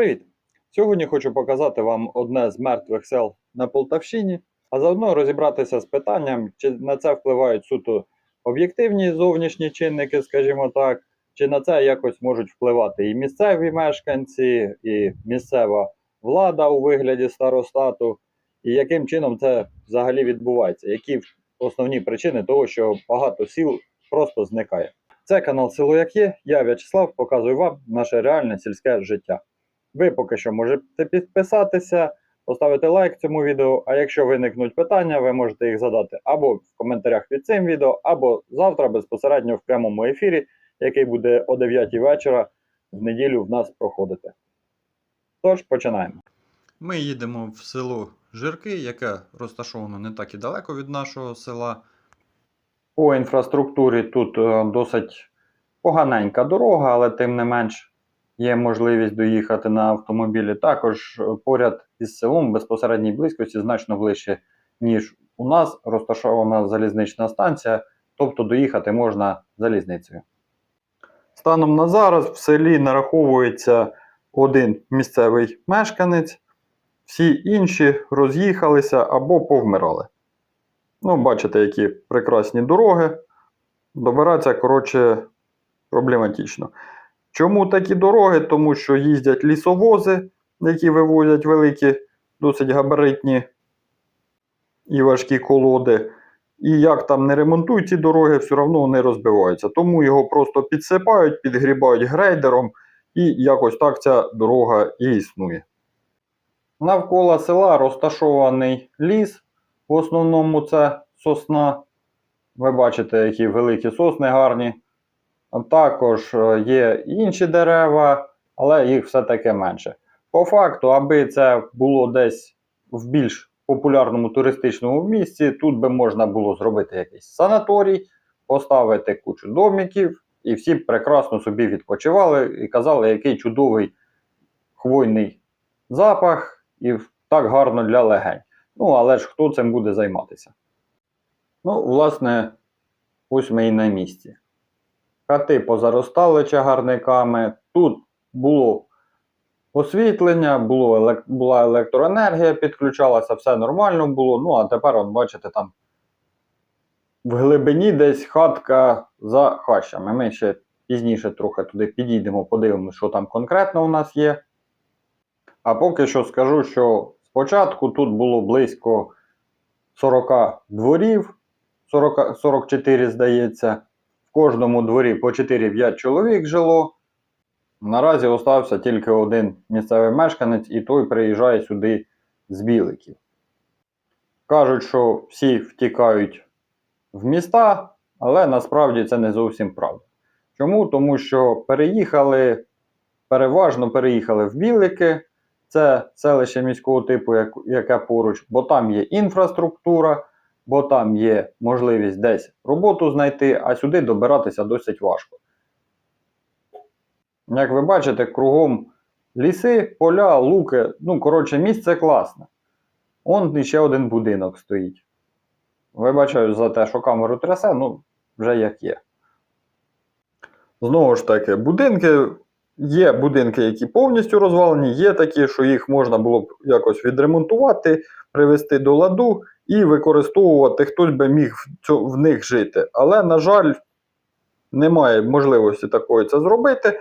Привіт! Сьогодні хочу показати вам одне з мертвих сел на Полтавщині, а заодно розібратися з питанням, чи на це впливають суто об'єктивні зовнішні чинники, скажімо так, чи на це якось можуть впливати і місцеві мешканці, і місцева влада у вигляді старостату, і яким чином це взагалі відбувається, які основні причини того, що багато сіл просто зникає. Це канал Село Як Є. Я В'ячеслав показую вам наше реальне сільське життя. Ви поки що можете підписатися, поставити лайк цьому відео. А якщо виникнуть питання, ви можете їх задати або в коментарях під цим відео, або завтра безпосередньо в прямому ефірі, який буде о 9 вечора в неділю в нас проходити. Тож починаємо. Ми їдемо в село Жирки, яке розташовано не так і далеко від нашого села. По інфраструктурі тут е, досить поганенька дорога, але тим не менш є можливість доїхати на автомобілі. Також е, поряд із селом в безпосередній близькості значно ближче, ніж у нас розташована залізнична станція, тобто доїхати можна залізницею. Станом на зараз в селі нараховується один місцевий мешканець, всі інші роз'їхалися або повмирали. Ну, бачите, які прекрасні дороги. Добиратися, коротше, проблематично. Чому такі дороги? Тому що їздять лісовози, які вивозять великі, досить габаритні і важкі колоди. І як там не ремонтують ці дороги, все одно вони розбиваються. Тому його просто підсипають, підгрібають грейдером, і якось так ця дорога і існує. Навколо села розташований ліс. В основному це сосна. Ви бачите, які великі сосни гарні. Також е, є інші дерева, але їх все-таки менше. По факту, аби це було десь в більш популярному туристичному місці, тут би можна було зробити якийсь санаторій, поставити кучу домиків, і всі б прекрасно собі відпочивали і казали, який чудовий хвойний запах, і так гарно для легень. Ну, але ж хто цим буде займатися? Ну, власне, ось ми і на місці. Хати позаростали чагарниками. Тут було освітлення, було була електроенергія, підключалася, все нормально було. Ну, а тепер, от, бачите, там в глибині десь хатка за хащами. Ми ще пізніше трохи туди підійдемо, подивимося, що там конкретно у нас є. А поки що скажу, що спочатку тут було близько 40 дворів, 40, 44, здається. В кожному дворі по 4-5 чоловік жило. Наразі остався тільки один місцевий мешканець, і той приїжджає сюди з біликів. Кажуть, що всі втікають в міста, але насправді це не зовсім правда. Чому? Тому що переїхали, переважно переїхали в Білики, це селище міського типу, яке поруч, бо там є інфраструктура, бо там є можливість десь роботу знайти, а сюди добиратися досить важко. Як ви бачите, кругом ліси, поля, луки, ну, коротше, місце класне. Он ще один будинок стоїть. Вибачаю за те, що камеру трясе, ну, вже як є. Знову ж таки, будинки. Є будинки, які повністю розвалені, є такі, що їх можна було б якось відремонтувати, привести до ладу і використовувати, хтось би міг в, них жити. Але, на жаль, немає можливості такої це зробити,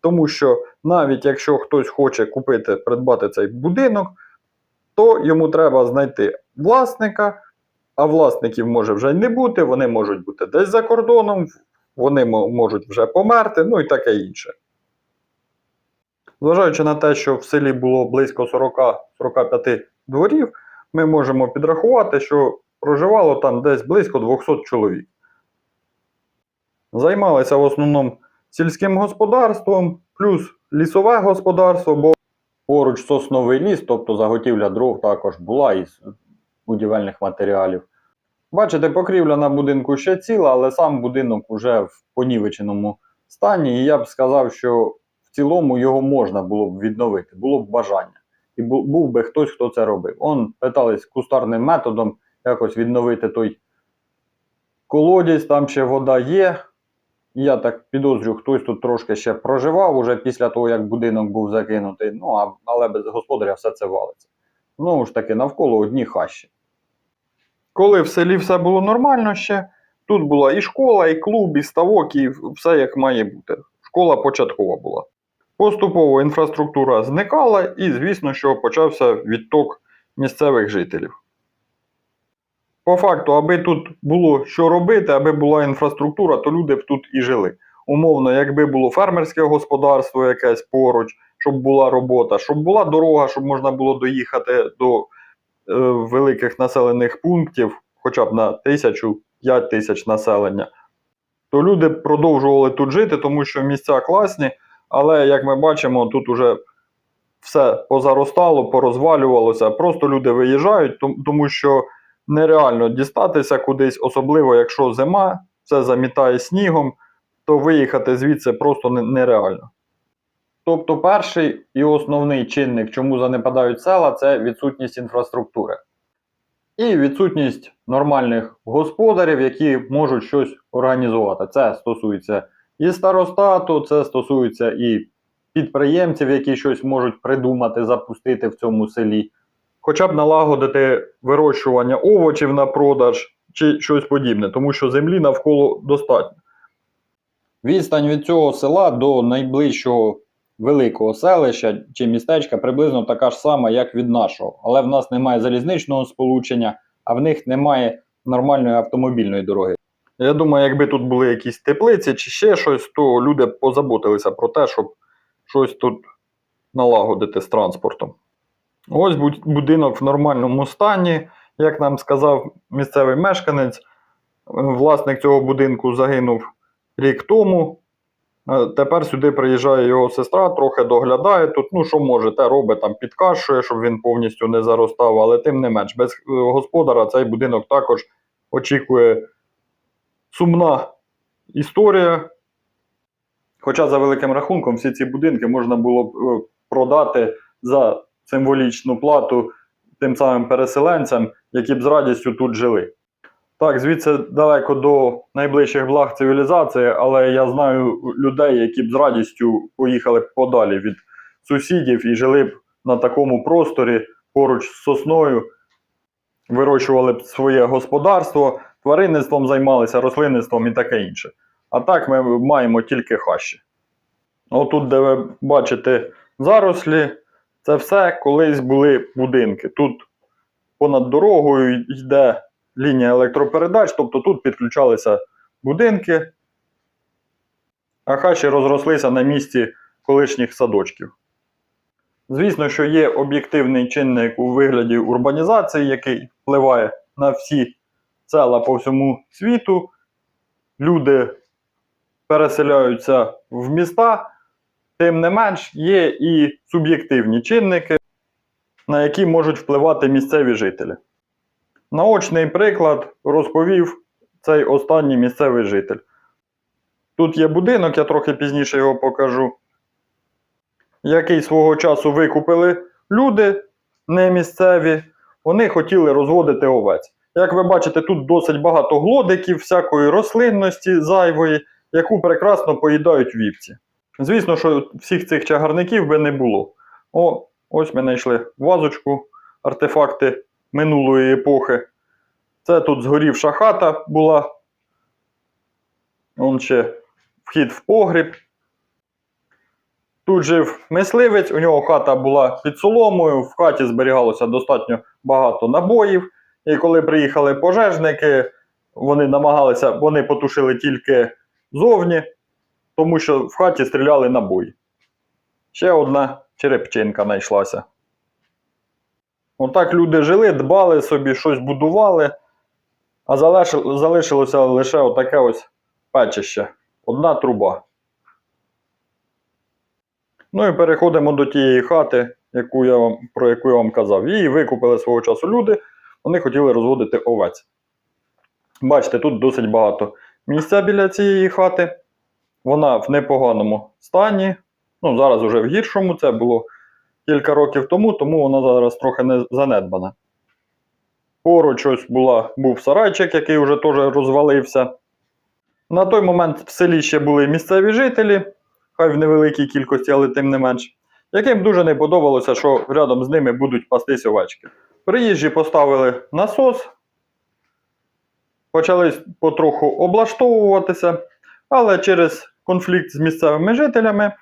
тому що навіть якщо хтось хоче купити, придбати цей будинок, то йому треба знайти власника, а власників може вже й не бути, вони можуть бути десь за кордоном, вони можуть вже померти, ну і таке інше. Зважаючи на те, що в селі було близько 40-45 дворів, ми можемо підрахувати, що проживало там десь близько 200 чоловік. Займалися в основному сільським господарством, плюс лісове господарство, бо поруч сосновий ліс, тобто заготівля дров також була із будівельних матеріалів. Бачите, покрівля на будинку ще ціла, але сам будинок уже в понівеченому стані, і я б сказав, що в цілому його можна було б відновити, було б бажання. І був би хтось, хто це робив. Он питались кустарним методом якось відновити той колодязь, там ще вода є. Я так підозрюю, хтось тут трошки ще проживав уже після того, як будинок був закинутий. Ну, а, але без господаря все це валиться. Знову ж таки, навколо одні хащі. Коли в селі все було нормально ще, тут була і школа, і клуб, і ставок, і все як має бути. Школа початкова була. Поступово інфраструктура зникала, і, звісно, що почався відток місцевих жителів. По факту, аби тут було що робити, аби була інфраструктура, то люди б тут і жили. Умовно, якби було фермерське господарство якесь поруч, щоб була робота, щоб була дорога, щоб можна було доїхати до е, великих населених пунктів, хоча б на тисячу, п'ять тисяч населення, то люди б продовжували тут жити, тому що місця класні, але як ми бачимо, тут уже все позаростало, порозвалювалося. Просто люди виїжджають, тому що нереально дістатися кудись, особливо якщо зима, все замітає снігом, то виїхати звідси просто нереально. Тобто, перший і основний чинник, чому занепадають села, це відсутність інфраструктури. І відсутність нормальних господарів, які можуть щось організувати. Це стосується і старостату, це стосується і підприємців, які щось можуть придумати, запустити в цьому селі. Хоча б налагодити вирощування овочів на продаж чи щось подібне, тому що землі навколо достатньо. Відстань від цього села до найближчого великого селища чи містечка приблизно така ж сама, як від нашого. Але в нас немає залізничного сполучення, а в них немає нормальної автомобільної дороги. Я думаю, якби тут були якісь теплиці чи ще щось, то люди позаботилися про те, щоб щось тут налагодити з транспортом. Ось будинок в нормальному стані. Як нам сказав місцевий мешканець, е, власник цього будинку загинув рік тому. Е, Тепер сюди приїжджає його сестра, трохи доглядає тут. Ну, що може, те робить, там підкашує, щоб він повністю не заростав, але тим не менш, без е, господара цей будинок також очікує сумна історія. Хоча, за великим рахунком, всі ці будинки можна було б е, продати за символічну плату тим самим переселенцям, які б з радістю тут жили. Так, звідси далеко до найближчих благ цивілізації, але я знаю людей, які б з радістю поїхали б подалі від сусідів і жили б на такому просторі поруч з сосною, вирощували б своє господарство, тваринництвом займалися, рослинництвом і таке інше. А так ми маємо тільки хащі. Отут, де ви бачите зарослі, це все колись були будинки. Тут понад дорогою йде лінія електропередач, тобто тут підключалися будинки, а хащі розрослися на місці колишніх садочків. Звісно, що є об'єктивний чинник у вигляді урбанізації, який впливає на всі села по всьому світу. Люди переселяються в міста, тим не менш, є і суб'єктивні чинники, на які можуть впливати місцеві жителі. Наочний приклад розповів цей останній місцевий житель. Тут є будинок, я трохи пізніше його покажу, який свого часу викупили люди не місцеві. Вони хотіли розводити овець. Як ви бачите, тут досить багато глодиків, всякої рослинності зайвої, яку прекрасно поїдають вівці. Звісно, що всіх цих чагарників би не було. О, ось ми знайшли вазочку, артефакти минулої епохи. Це тут згорівша хата була. Вон ще вхід в погріб. Тут жив мисливець, у нього хата була під соломою, в хаті зберігалося достатньо багато набоїв. І коли приїхали пожежники, вони намагалися, вони потушили тільки зовні, тому що в хаті стріляли набої. Ще одна черепчинка знайшлася. Отак люди жили, дбали собі, щось будували, а залишилося лише отаке ось печище. Одна труба. Ну і переходимо до тієї хати, яку я вам, про яку я вам казав. Її викупили свого часу люди, вони хотіли розводити овець. Бачите, тут досить багато місця біля цієї хати. Вона в непоганому стані. Ну, зараз вже в гіршому, це було кілька років тому, тому вона зараз трохи не занедбана. Поруч ось була, був сарайчик, який вже теж розвалився. На той момент в селі ще були місцеві жителі, хай в невеликій кількості, але тим не менш, яким дуже не подобалося, що рядом з ними будуть пастись овечки. Приїжджі поставили насос, почали потроху облаштовуватися, але через конфлікт з місцевими жителями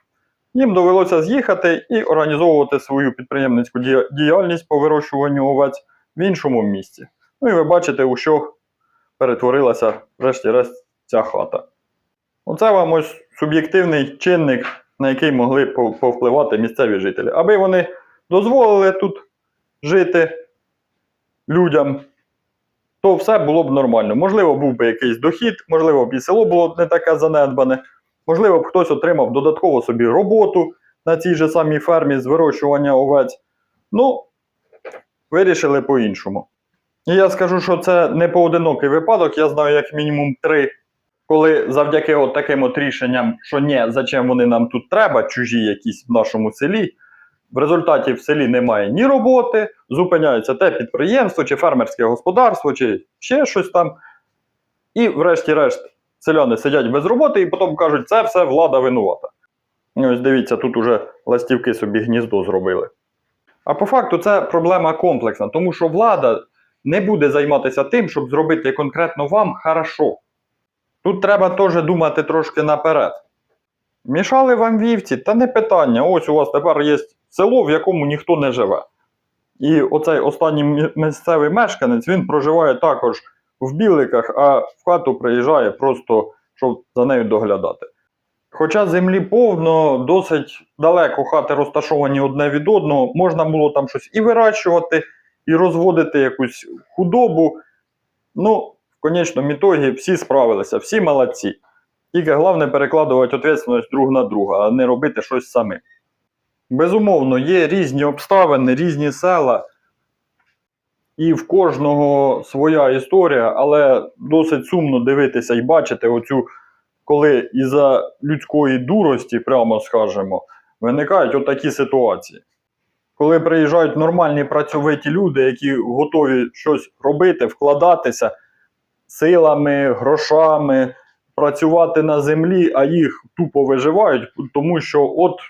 їм довелося з'їхати і організовувати свою підприємницьку діяльність по вирощуванню овець в іншому місці. Ну і ви бачите, у що перетворилася, врешті-решт, ця хата. Оце вам ось суб'єктивний чинник, на який могли повпливати місцеві жителі. Аби вони дозволили тут жити людям, то все було б нормально. Можливо, був би якийсь дохід, можливо, б і село було не таке занедбане, можливо, б хтось отримав додатково собі роботу на цій же самій фермі з вирощування овець. Ну, вирішили по-іншому. І я скажу, що це не поодинокий випадок. Я знаю як мінімум три, коли завдяки от таким от рішенням, що ні, зачем вони нам тут треба, чужі якісь в нашому селі. В результаті в селі немає ні роботи, зупиняється те підприємство, чи фермерське господарство, чи ще щось там. І, врешті-решт, селяни сидять без роботи і потім кажуть, це все влада винувата. І ось дивіться, тут уже ластівки собі гніздо зробили. А по факту це проблема комплексна, тому що влада не буде займатися тим, щоб зробити конкретно вам хорошо. Тут треба теж думати трошки наперед. Мішали вам вівці, та не питання. Ось у вас тепер є село, в якому ніхто не живе. І оцей останній місцевий мешканець він проживає також в біликах, а в хату приїжджає просто, щоб за нею доглядати. Хоча землі повно, досить далеко хати розташовані одне від одного, можна було там щось і вирощувати, і розводити якусь худобу. Ну, в конечному ітогі всі справилися, всі молодці. Тільки головне перекладувати відповідальність друг на друга, а не робити щось самим. Безумовно, є різні обставини, різні села, і в кожного своя історія, але досить сумно дивитися і бачити оцю, коли із-за людської дурості, прямо скажемо, виникають отакі ситуації. Коли приїжджають нормальні працьовиті люди, які готові щось робити, вкладатися силами, грошами, працювати на землі, а їх тупо виживають, тому що от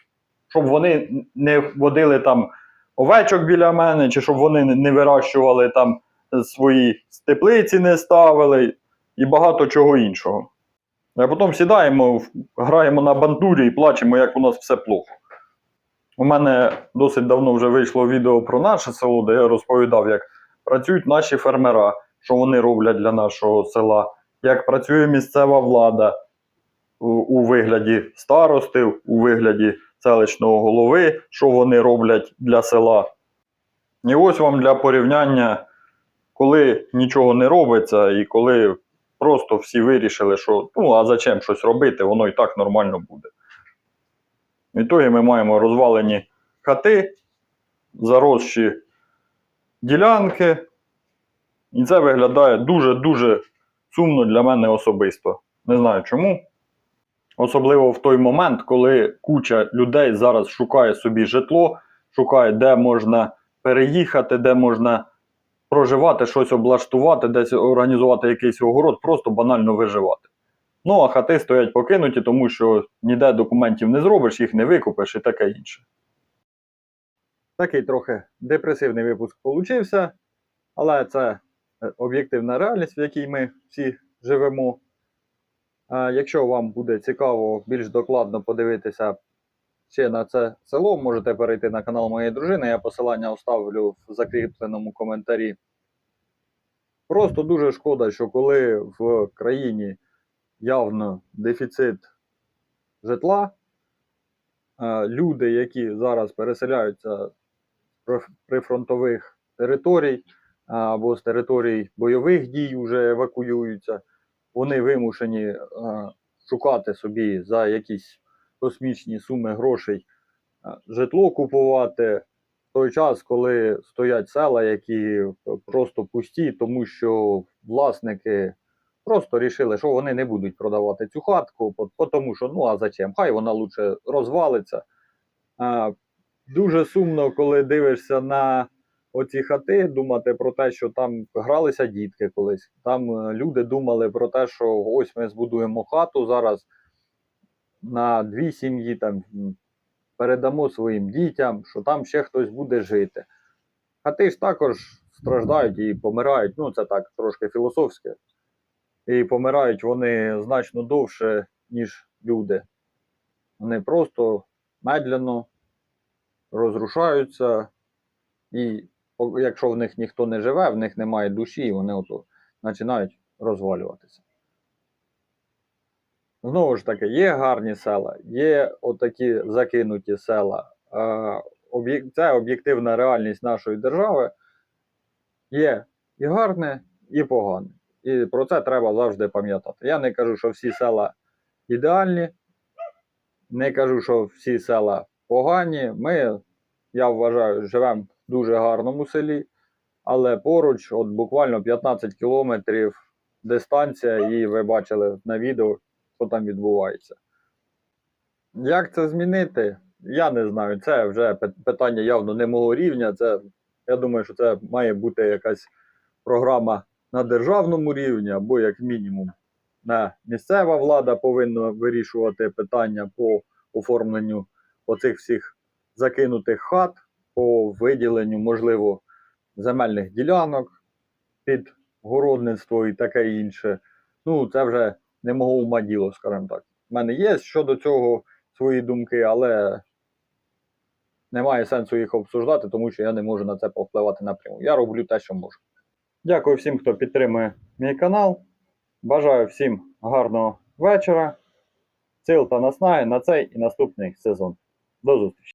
щоб вони не водили там овечок біля мене, чи щоб вони не- вирощували там свої теплиці, не ставили і багато чого іншого. А потім сідаємо, граємо на бандурі і плачемо, як у нас все плохо. У мене досить давно вже вийшло відео про наше село, де я розповідав, як працюють наші фермера, що вони роблять для нашого села, як працює місцева влада у, вигляді старостів, у вигляді селищного голови, що вони роблять для села. І ось вам для порівняння, коли нічого не робиться, і коли просто всі вирішили, що ну а зачем щось робити, воно і так нормально буде. В ітогі ми маємо розвалені хати, заросші ділянки, і це виглядає дуже-дуже сумно для мене особисто. Не знаю чому. Особливо в той момент, коли куча людей зараз шукає собі житло, шукає, де можна переїхати, де можна проживати, щось облаштувати, десь організувати якийсь огород, просто банально виживати. Ну, а хати стоять покинуті, тому що ніде документів не зробиш, їх не викупиш і таке інше. Такий трохи депресивний випуск получився, але це е, об'єктивна реальність, в якій ми всі живемо. Якщо вам буде цікаво більш докладно подивитися ще на це село, можете перейти на канал моєї дружини. Я посилання оставлю в закріпленому коментарі. Просто дуже шкода, що коли в країні явно дефіцит житла, люди, які зараз переселяються з прифронтових територій або з територій бойових дій вже евакуюються, вони вимушені е, шукати собі за якісь космічні суми грошей е, житло купувати в той час, коли стоять села, які просто пусті, тому що власники просто рішили, що вони не будуть продавати цю хатку, тому що ну а зачем? Хай вона лучше розвалиться. А, дуже сумно, коли дивишся на оці хати, думати про те, що там гралися дітки колись. Там е, люди думали про те, що ось ми збудуємо хату зараз на дві сім'ї, там передамо своїм дітям, що там ще хтось буде жити. Хати ж також страждають і помирають. Ну, це так трошки філософське. І помирають вони значно довше, ніж люди. Вони просто медленно розрушаються, і якщо в них ніхто не живе, в них немає душі, і вони ото починають розвалюватися. Знову ж таки, є гарні села, є отакі закинуті села. Це об'єктивна реальність нашої держави. Є і гарне, і погане. І про це треба завжди пам'ятати. Я не кажу, що всі села ідеальні, не кажу, що всі села погані. Ми, я вважаю, живемо дуже гарному селі, але поруч, от буквально 15 кілометрів дистанція, і ви бачили на відео, що там відбувається. Як це змінити? Я не знаю. Це вже питання явно не мого рівня. Це, я думаю, що це має бути якась програма на державному рівні, або як мінімум на місцева влада повинна вирішувати питання по оформленню оцих всіх закинутих хат, по виділенню, можливо, земельних ділянок під городництво і таке інше. Ну, це вже не мого ума діло, скажімо так. У мене є щодо цього свої думки, але немає сенсу їх обсуждати, тому що я не можу на це повпливати напряму. Я роблю те, що можу. Дякую всім, хто підтримує мій канал. Бажаю всім гарного вечора. Сил та наснаги на цей і наступний сезон. До зустрічі!